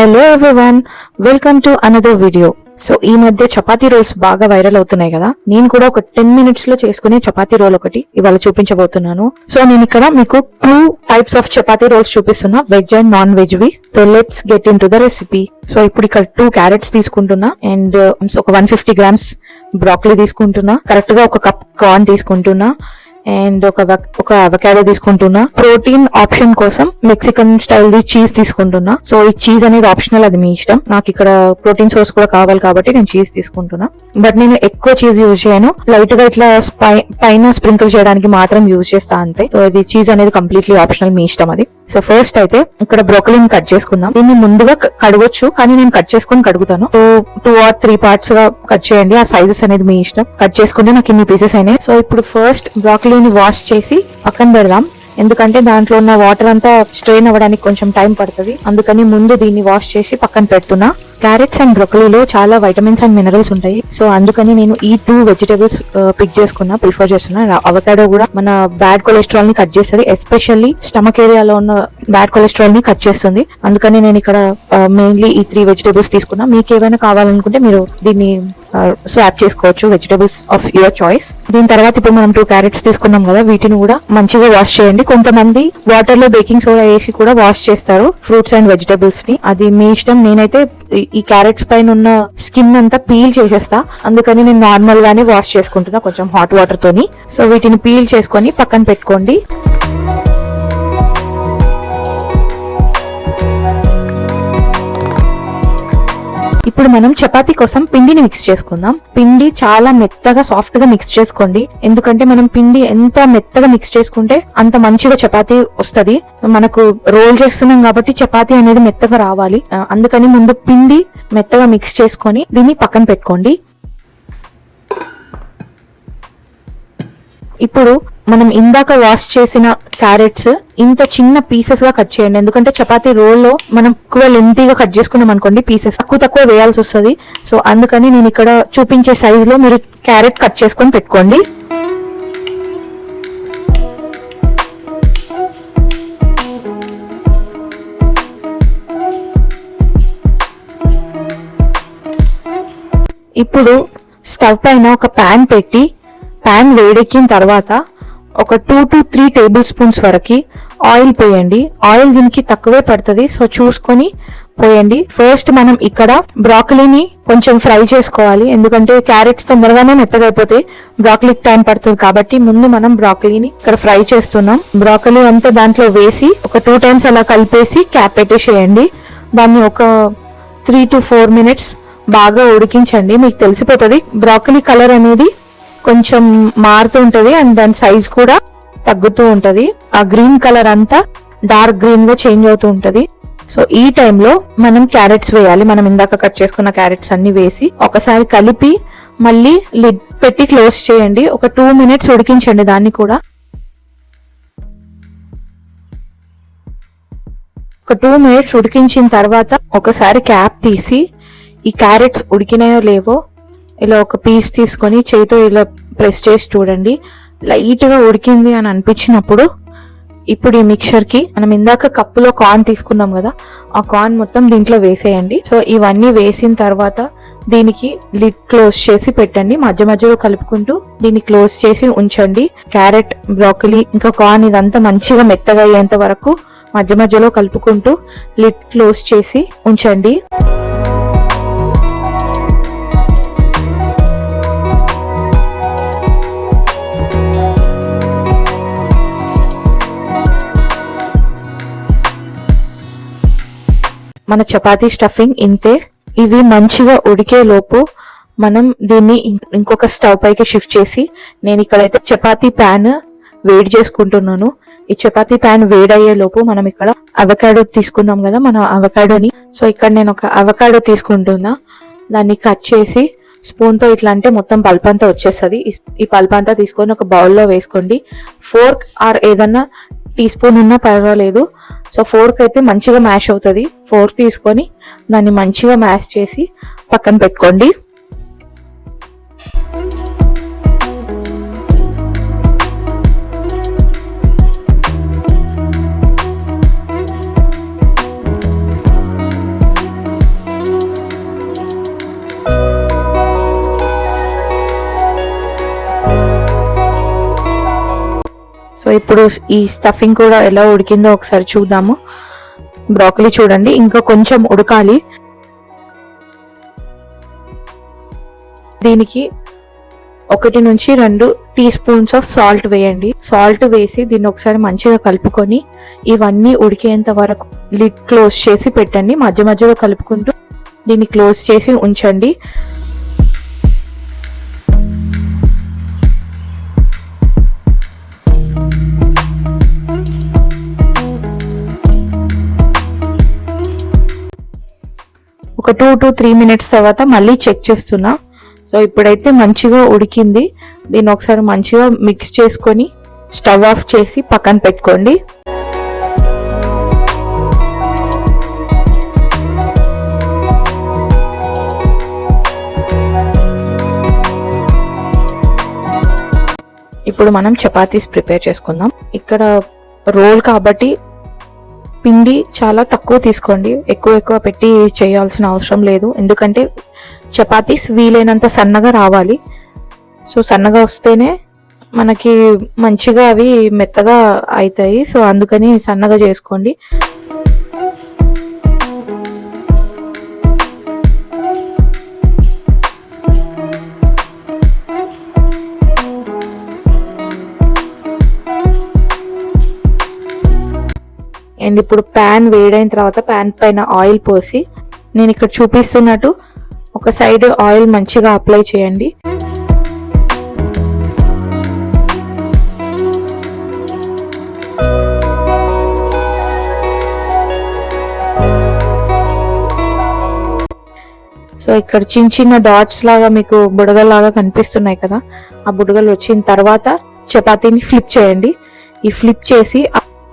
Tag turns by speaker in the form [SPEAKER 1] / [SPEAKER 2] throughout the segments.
[SPEAKER 1] Hello everyone welcome to another video so ఈ మధ్య chapati roles బాగా వైరల్ అవుతున్నాయి కదా? నేను కూడా ఒక టెన్ మినిట్స్లో చేసుకునే చపాతీ రోల్ ఒకటి ఇవాళ చూపించబోతున్నాను. సో నేను ఇక్కడ మీకు two types of chapati rolls చూపిస్తున్నా. Veg and non veg we. So let's get in to the recipe so ఇప్పుడు ఇక్కడ టూ క్యారెట్స్ తీసుకుంటున్నా. అండ్ um, ఒక వన్ ఫిఫ్టీ గ్రామ్స్ బ్రాక్లీ తీసుకుంటున్నా. కరెక్ట్గా ఒక కప్ కార్న్ తీసుకుంటున్నా. అండ్ ఒక ఒక అవకాడో తీసుకుంటున్నా. ప్రోటీన్ ఆప్షన్ కోసం మెక్సికన్ స్టైల్ ది చీజ్ తీసుకుంటున్నా. సో ఈ చీజ్ అనేది ఆప్షనల్ అది మీ ఇష్టం. నాకు ఇక్కడ ప్రోటీన్ సోర్స్ కూడా కావాలి కాబట్టి నేను చీజ్ తీసుకుంటున్నా. బట్ నేను ఎక్కువ చీజ్ యూజ్ చేయను. లైట్గా ఇట్లా పైన స్ప్రింకిల్ చేయడానికి మాత్రం యూజ్ చేస్తా అంతే. సో ఇది చీజ్ అనేది కంప్లీట్లీ ఆప్షనల్ మీ ఇష్టం అది. సో ఫస్ట్ అయితే ఇక్కడ బ్రోకలీని కట్ చేసుకుందాం. దీన్ని ముందుగా కడగొచ్చు కానీ నేను కట్ చేసుకొని కడుగుతాను. సో టూ ఆర్ త్రీ పార్ట్స్గా కట్ చేయండి. ఆ సైజెస్ అనేది మీ ఇష్టం. కట్ చేసుకుంటే నాకు ఇన్ని పీసెస్ అయినాయి. సో ఇప్పుడు ఫస్ట్ బ్రోకలీని వాష్ చేసి పక్కన పెడదాం. ఎందుకంటే దాంట్లో ఉన్న వాటర్ అంతా స్ట్రెయిన్ అవ్వడానికి కొంచెం టైం పడుతుంది. అందుకని ముందు దీన్ని వాష్ చేసి పక్కన పెడుతున్నా. క్యారెట్స్ అండ్ బ్రొకలీలో చాలా వైటమిన్స్ అండ్ మినరల్స్ ఉంటాయి. సో అందుకని నేను ఈ టూ వెజిటేబుల్స్ పిక్ చేసుకున్నా ప్రిఫర్ చేస్తున్నా. అవకాడో కూడా మన బ్యాడ్ కొలెస్ట్రాల్ని కట్ చేస్తుంది ఎస్పెషల్లీ స్టమక్ ఏరియాలో ఉన్న బ్యాడ్ కొలెస్ట్రాల్ని కట్ చేస్తుంది. అందుకని నేను ఇక్కడ uh, మెయిన్లీ ఈ త్రీ వెజిటేబుల్స్ తీసుకున్నా. మీకు ఏమైనా కావాలనుకుంటే మీరు దీన్ని uh, స్వాప్ చేసుకోవచ్చు. వెజిటేబుల్స్ ఆఫ్ యువర్ చాయిస్ దీని తర్వాత ఇప్పుడు మనం టూ క్యారెట్స్ తీసుకున్నాం కదా వీటిని కూడా మంచిగా వాష్ చేయండి. కొంతమంది వాటర్లో బేకింగ్ సోడా వేసి కూడా వాష్ చేస్తారు ఫ్రూట్స్ అండ్ వెజిటేబుల్స్ని. అది మీ ఇష్టం. నేనైతే ఈ- క్యారెట్స్ పైన ఉన్న స్కిన్ అంతా పీల్ చేసేస్తా. అందుకని నేను నార్మల్ గానే వాష్ చేసుకుంటున్నా కొంచెం హాట్ వాటర్ తోని. సో వీటిని పీల్ చేసుకొని పక్కన పెట్టుకోండి. ఇప్పుడు మనం చపాతీ కోసం పిండిని మిక్స్ చేసుకుందాం. పిండి చాలా మెత్తగా సాఫ్ట్గా మిక్స్ చేసుకోండి. ఎందుకంటే మనం పిండి ఎంత మెత్తగా మిక్స్ చేసుకుంటే అంత మంచిగా చపాతీ వస్తుంది. మనకు రోల్ చేస్తున్నాం కాబట్టి చపాతీ అనేది మెత్తగా రావాలి. అందుకని ముందు పిండి మెత్తగా మిక్స్ చేసుకొని దీన్ని పక్కన పెట్టుకోండి. ఇప్పుడు మనం ఇందాక వాష్ చేసిన క్యారెట్స్ ఇంత చిన్న పీసెస్గా కట్ చేయండి. ఎందుకంటే చపాతీ రోల్లో మనం ఎక్కువ లెంతీగా కట్ చేసుకున్నాం అనుకోండి పీసెస్ తక్కువ తక్కువ వేయాల్సి వస్తుంది. సో అందుకని నేను ఇక్కడ చూపించే సైజ్లో మీరు క్యారెట్ కట్ చేసుకొని పెట్టుకోండి. ఇప్పుడు స్టవ్ పైన ఒక ప్యాన్ పెట్టి ప్యాన్ వేడెక్కిన తర్వాత ఒక two to three tablespoons వరకు ఆయిల్ పోయండి. ఆయిల్ దీనికి తక్కువే పడుతుంది. సో చూసుకొని పోయండి. ఫస్ట్ మనం ఇక్కడ బ్రాకలీని కొంచెం ఫ్రై చేసుకోవాలి. ఎందుకంటే క్యారెట్స్ తొందరగానే మెత్తగైపోతాయి బ్రాకలీకి టైం పడుతుంది కాబట్టి ముందు మనం బ్రాకలీని ఇక్కడ ఫ్రై చేస్తున్నాం. బ్రాకలీ అంతా దాంట్లో వేసి ఒక టూ టైమ్స్ అలా కలిపేసి క్యాప్ పెట్టేసేయండి. దాన్ని ఒక త్రీ టు ఫోర్ మినిట్స్ బాగా ఉడికించండి. మీకు తెలిసిపోతుంది. బ్రాకలీ కలర్ అనేది కొంచెం మారుతూ ఉంటది అండ్ దాని సైజ్ కూడా తగ్గుతూ ఉంటది. ఆ గ్రీన్ కలర్ అంతా డార్క్ గ్రీన్గా చేంజ్ అవుతూ ఉంటది. సో ఈ టైంలో మనం క్యారెట్స్ వేయాలి. మనం ఇందాక కట్ చేసుకున్న క్యారెట్స్ అన్ని వేసి ఒకసారి కలిపి మళ్ళీ లిడ్ పెట్టి క్లోజ్ చేయండి. ఒక టూ మినిట్స్ ఉడికించండి దాన్ని కూడా. ఒక టూ మినిట్స్ ఉడికించిన తర్వాత ఒకసారి క్యాప్ తీసి ఈ క్యారెట్స్ ఉడికినాయో లేవో ఇలా ఒక పీస్ తీసుకొని చేతితో ఇలా ప్రెస్ చేసి చూడండి. లైట్గా ఉడికింది అని అనిపించినప్పుడు ఇప్పుడు ఈ మిక్చర్కి మనం ఇందాక కప్పులో కార్న్ తీసుకున్నాం కదా ఆ కార్న్ మొత్తం దీంట్లో వేసేయండి. సో ఇవన్నీ వేసిన తర్వాత దీనికి లిడ్ క్లోజ్ చేసి పెట్టండి. మధ్య మధ్యలో కలుపుకుంటూ దీన్ని క్లోజ్ చేసి ఉంచండి. క్యారెట్ బ్రాకలీ ఇంకా కార్న్ ఇదంతా మంచిగా మెత్తగా అయ్యేంత వరకు మధ్య మధ్యలో కలుపుకుంటూ లిడ్ క్లోజ్ చేసి ఉంచండి. మన చపాతీ స్టఫింగ్ ఇంతే. ఇవి మంచిగా ఉడికే లోపు మనం దీన్ని ఇంకొక స్టవ్ పైకి షిఫ్ట్ చేసి నేను ఇక్కడైతే చపాతీ ప్యాన్ వేడి చేసుకుంటున్నాను. ఈ చపాతీ ప్యాన్ వేడయ్యే లోపు మనం ఇక్కడ అవకాడో తీసుకున్నాం కదా మన అవకాడోని. సో ఇక్కడ నేను ఒక అవకాడో తీసుకుంటున్నా. దాన్ని కట్ చేసి స్పూన్తో ఇట్లా అంటే మొత్తం పల్ప్ అంతా వచ్చేస్తుంది. ఈ పల్ప్ అంతా తీసుకొని ఒక బౌల్లో వేసుకోండి. ఫోర్క్ ఆర్ ఏదన్నా టీ స్పూన్ ఉన్నా పర్వాలేదు. సో ఫోర్క్ అయితే మంచిగా మ్యాష్ అవుతుంది. ఫోర్క్ తీసుకొని దాన్ని మంచిగా మ్యాష్ చేసి పక్కన పెట్టుకోండి. ఇప్పుడు ఈ స్టఫింగ్ కూడా ఎలా ఉడికిందో ఒకసారి చూద్దాము. బ్రాకలీ చూడండి ఇంకా కొంచెం ఉడకాలి. దీనికి ఒకటి నుంచి రెండు టీ స్పూన్స్ ఆఫ్ సాల్ట్ వేయండి. సాల్ట్ వేసి దీన్ని ఒకసారి మంచిగా కలుపుకొని ఇవన్నీ ఉడికేంత వరకు లిడ్ క్లోజ్ చేసి పెట్టండి. మధ్య మధ్యలో కలుపుకుంటూ దీన్ని క్లోజ్ చేసి ఉంచండి. ఒక టూ టు త్రీ మినిట్స్ తర్వాత మళ్ళీ చెక్ చేస్తున్నా. సో ఇప్పుడైతే మంచిగా ఉడికింది. దీన్ని ఒకసారి మంచిగా మిక్స్ చేసుకొని స్టవ్ ఆఫ్ చేసి పక్కన పెట్టుకోండి. ఇప్పుడు మనం చపాతీస్ ప్రిపేర్ చేసుకుందాం. ఇక్కడ రోల్ కాబట్టి పిండి చాలా తక్కువ తీసుకోండి. ఎక్కువ ఎక్కువ పెట్టి చేయాల్సిన అవసరం లేదు. ఎందుకంటే చపాతీస్ వీలైనంత సన్నగా రావాలి. సో సన్నగా వస్తేనే మనకి మంచిగా అవి మెత్తగా అవుతాయి. సో అందుకని సన్నగా చేసుకోండి. అండ్ ఇప్పుడు ప్యాన్ వేడైన తర్వాత ప్యాన్ పైన ఆయిల్ పోసి నేను ఇక్కడ చూపిస్తున్నట్టు ఒక సైడ్ ఆయిల్ మంచిగా అప్లై చేయండి. సో ఇక్కడ చిన్న చిన్న డాట్స్ లాగా మీకు బుడగల్లాగా కనిపిస్తున్నాయి కదా ఆ బుడగలు వచ్చిన తర్వాత చపాతీని ఫ్లిప్ చేయండి. ఈ ఫ్లిప్ చేసి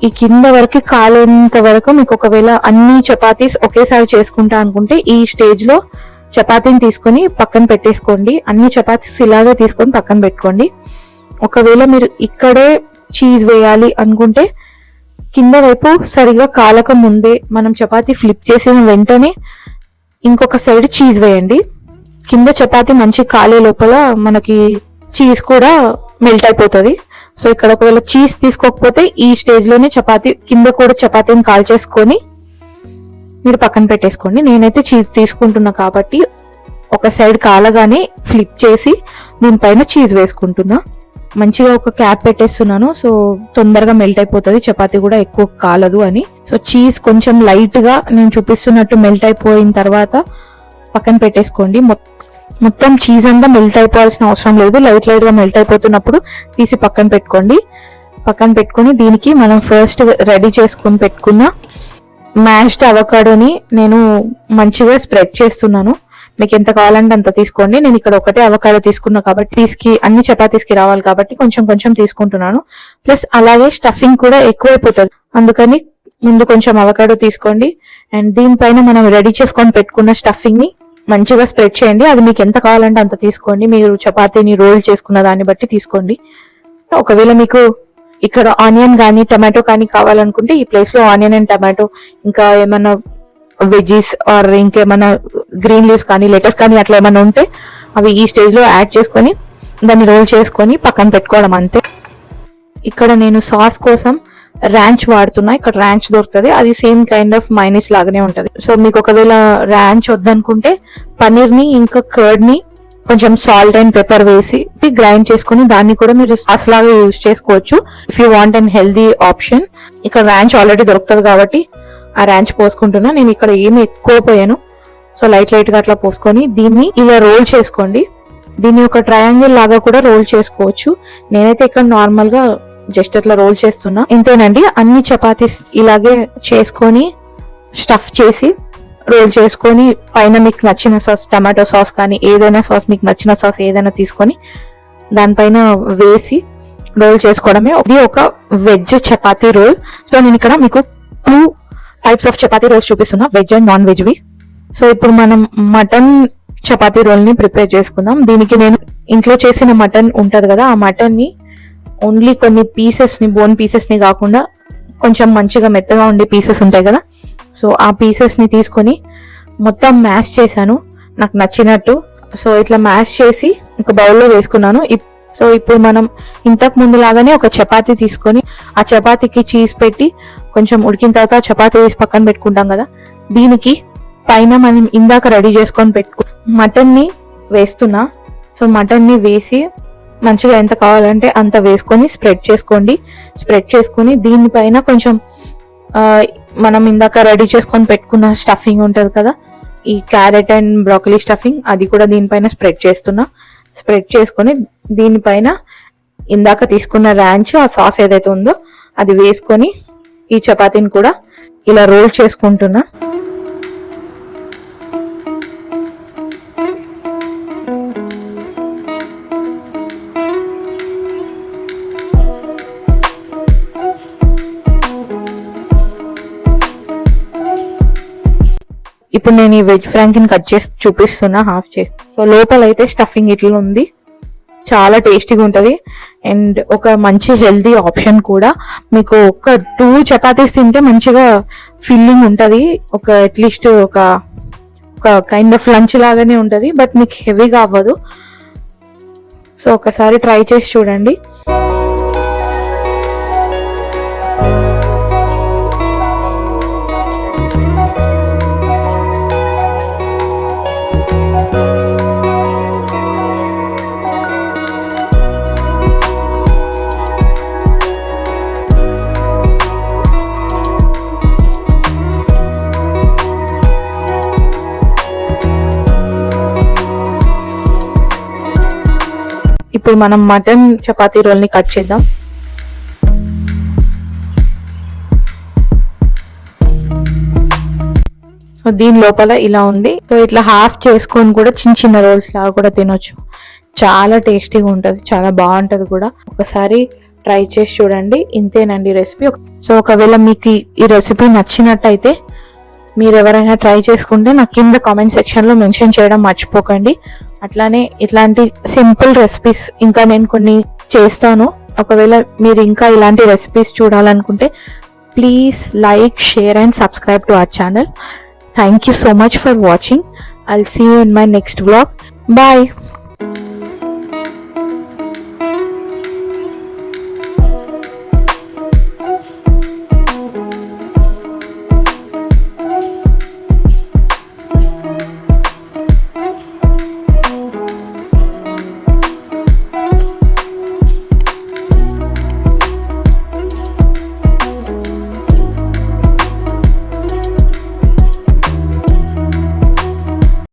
[SPEAKER 1] ఈ కింద వరకు కాలేంత వరకు మీకు ఒకవేళ అన్ని చపాతీస్ ఒకేసారి చేసుకుంటా అనుకుంటే ఈ స్టేజ్లో చపాతీని తీసుకొని పక్కన పెట్టేసుకోండి. అన్ని చపాతీస్ ఇలాగే తీసుకొని పక్కన పెట్టుకోండి. ఒకవేళ మీరు ఇక్కడే చీజ్ వేయాలి అనుకుంటే కింద వైపు సరిగా కాలక ముందే మనం చపాతీ ఫ్లిప్ చేసిన వెంటనే ఇంకొక సైడ్ చీజ్ వేయండి. కింద చపాతీ మంచి కాలే లోపల మనకి చీజ్ కూడా మెల్ట్ అయిపోతుంది. సో ఇక్కడ ఒకవేళ చీజ్ తీసుకోకపోతే ఈ స్టేజ్లోనే చపాతీ కింద కూడా చపాతీని కాల్చేసుకొని మీరు పక్కన పెట్టేసుకోండి. నేనైతే చీజ్ తీసుకుంటున్నా కాబట్టి ఒక సైడ్ కాలగానే ఫ్లిప్ చేసి దీనిపైన చీజ్ వేసుకుంటున్నా. మంచిగా ఒక క్యాప్ పెట్టేస్తున్నాను. సో తొందరగా మెల్ట్ అయిపోతుంది. చపాతీ కూడా ఎక్కువ కాలదు అని. సో చీజ్ కొంచెం లైట్గా నేను చూపిస్తున్నట్టు మెల్ట్ అయిపోయిన తర్వాత పక్కన పెట్టేసుకోండి. మొత్తం మొత్తం చీజ్ అంతా మెల్ట్ అయిపోవాల్సిన అవసరం లేదు. లైట్ లైట్గా మెల్ట్ అయిపోతున్నప్పుడు తీసి పక్కన పెట్టుకోండి. పక్కన పెట్టుకొని దీనికి మనం ఫస్ట్ రెడీ చేసుకొని పెట్టుకున్న మ్యాష్డ్ అవకాడోని నేను మంచిగా స్ప్రెడ్ చేస్తున్నాను. మీకు ఎంత కావాలంటే అంత తీసుకోండి. నేను ఇక్కడ ఒకటే అవకాడో తీసుకున్నా కాబట్టి పీస్కి అన్ని చపాతీస్కి రావాలి కాబట్టి కొంచెం కొంచెం తీసుకుంటున్నాను. ప్లస్ అలాగే స్టఫింగ్ కూడా ఎక్కువైపోతుంది. అందుకని ముందు కొంచెం అవకాడో తీసుకోండి. అండ్ దీనిపైన మనం రెడీ చేసుకొని పెట్టుకున్న స్టఫింగ్ని మంచిగా స్ప్రెడ్ చేయండి. అది మీకు ఎంత కావాలంటే అంత తీసుకోండి. మీరు చపాతీని రోల్ చేసుకున్న దాన్ని బట్టి తీసుకోండి. ఒకవేళ మీకు ఇక్కడ ఆనియన్ కానీ టమాటో కానీ కావాలనుకుంటే ఈ ప్లేస్లో ఆనియన్ అండ్ టమాటో ఇంకా ఏమైనా వెజీస్ ఆర్ ఇంకేమైనా గ్రీన్ లీవ్స్ కానీ లెటర్స్ కానీ అట్లా ఏమైనా ఉంటే అవి ఈ స్టేజ్లో యాడ్ చేసుకొని దాన్ని రోల్ చేసుకొని పక్కన పెట్టుకోవడం అంతే. ఇక్కడ నేను సాస్ కోసం ర్యాంచ్ వాడుతున్నా ఇక్కడ ర్యాంచ్ దొరుకుతుంది. అది సేమ్ కైండ్ ఆఫ్ మైనస్ లాగానే ఉంటుంది. సో మీకు ఒకవేళ ర్యాంచ్ వద్దనుకుంటే పన్నీర్ని ఇంకా కర్డ్ని కొంచెం సాల్ట్ అండ్ పెప్పర్ వేసి గ్రైండ్ చేసుకొని దాన్ని కూడా మీరు సాస్ లాగా యూజ్ చేసుకోవచ్చు. If you want and healthy option ఇక్కడ ర్యాంచ్ ఆల్రెడీ దొరుకుతుంది కాబట్టి ఆ ర్యాంచ్ పోసుకుంటున్నా. నేను ఇక్కడ ఏమి ఎక్కువ పోయాను. సో లైట్ లైట్గా అట్లా పోసుకొని దీన్ని ఇలా రోల్ చేసుకోండి. దీన్ని ఒక ట్రయాంగిల్ లాగా కూడా రోల్ చేసుకోవచ్చు. నేనైతే ఇక్కడ నార్మల్గా జస్ట్ అట్లా రోల్ చేస్తున్నా. ఇంతేనండి అన్ని చపాతీస్ ఇలాగే చేసుకొని స్టఫ్ చేసి రోల్ చేసుకొని పైన మీకు నచ్చిన సాస్ టమాటో సాస్ కానీ ఏదైనా సాస్ మీకు నచ్చిన సాస్ ఏదైనా తీసుకొని దానిపైన వేసి రోల్ చేసుకోవడమే ఇది ఒక వెజ్ చపాతీ రోల్. సో నేను ఇక్కడ మీకు two types of chapati rolls చూపిస్తున్నా వెజ్ అండ్ నాన్ వెజ్వి. సో ఇప్పుడు మనం మటన్ చపాతీ రోల్ని ప్రిపేర్ చేసుకుందాం. దీనికి నేను ఇంట్లో చేసిన మటన్ ఉంటుంది కదా ఆ మటన్ని ఓన్లీ కొన్ని పీసెస్ని బోన్ పీసెస్ని కాకుండా కొంచెం మంచిగా మెత్తగా ఉండే పీసెస్ ఉంటాయి కదా. సో ఆ పీసెస్ని తీసుకొని మొత్తం మ్యాష్ చేశాను. నాకు నచ్చినట్టు. సో ఇట్లా మ్యాష్ చేసి ఒక బౌల్లో వేసుకున్నాను. సో ఇప్పుడు మనం ఇంతకు ముందు లాగానే ఒక చపాతి తీసుకొని ఆ చపాతీకి చీజ్ పెట్టి కొంచెం ఉడికిన తర్వాత చపాతీ వేసి పక్కన పెట్టుకుంటాం కదా. దీనికి పైన మనం ఇందాక రెడీ చేసుకొని పెట్టుకు మటన్ని వేస్తున్నా. సో మటన్ని వేసి మంచిగా ఎంత కావాలంటే అంత వేసుకొని స్ప్రెడ్ చేసుకోండి. స్ప్రెడ్ చేసుకొని దీనిపైన కొంచెం మనం ఇందాక రెడీ చేసుకొని పెట్టుకున్న స్టఫింగ్ ఉంటుంది కదా ఈ క్యారెట్ అండ్ బ్రోకలీ స్టఫింగ్ అది కూడా దీనిపైన స్ప్రెడ్ చేస్తున్నా. స్ప్రెడ్ చేసుకొని దీనిపైన ఇందాక తీసుకున్న ర్యాంచ్ ఆ సాస్ ఏదైతే ఉందో అది వేసుకొని ఈ చపాతీని కూడా ఇలా రోల్ చేసుకుంటున్నా. ఇప్పుడు నేను ఈ వెజ్ ఫ్రాంకిని కట్ చేసి చూపిస్తున్నా హాఫ్ చేసి. సో లోపల అయితే స్టఫింగ్ ఇట్లా ఉంది. చాలా టేస్టీగా ఉంటుంది. అండ్ ఒక మంచి హెల్తీ ఆప్షన్ కూడా. మీకు ఒక టూ చపాతీస్ తింటే మంచిగా ఫిల్లింగ్ ఉంటుంది. ఒక అట్లీస్ట్ ఒక ఒక కైండ్ ఆఫ్ లంచ్ లాగానే ఉంటుంది. బట్ మీకు హెవీగా అవ్వదు. సో ఒకసారి ట్రై చేసి చూడండి. ఇప్పుడు మనం మటన్ చపాతీ రోల్ని కట్ చేద్దాం. సో దీని లోపల ఇలా ఉంది. సో ఇట్లా హాఫ్ చేసుకొని కూడా చిన్న చిన్న రోల్స్ లాగా కూడా తినొచ్చు. చాలా టేస్టీగా ఉంటుంది చాలా బాగుంటుంది కూడా. ఒకసారి ట్రై చేసి చూడండి. ఇంతేనండి రెసిపీ సో ఒకవేళ మీకు ఈ- ఈ రెసిపీ నచ్చినట్టయితే మీరు ఎవరైనా ట్రై చేసుకుంటే నాకు కింద కామెంట్ సెక్షన్లో మెన్షన్ చేయడం మర్చిపోకండి. అట్లానే ఇట్లాంటి సింపుల్ రెసిపీస్ ఇంకా నేను కొన్ని చేస్తాను. ఒకవేళ మీరు ఇంకా ఇలాంటి రెసిపీస్ చూడాలనుకుంటే please like share and subscribe to our channel thank you so much for watching I'll see you in my next vlog bye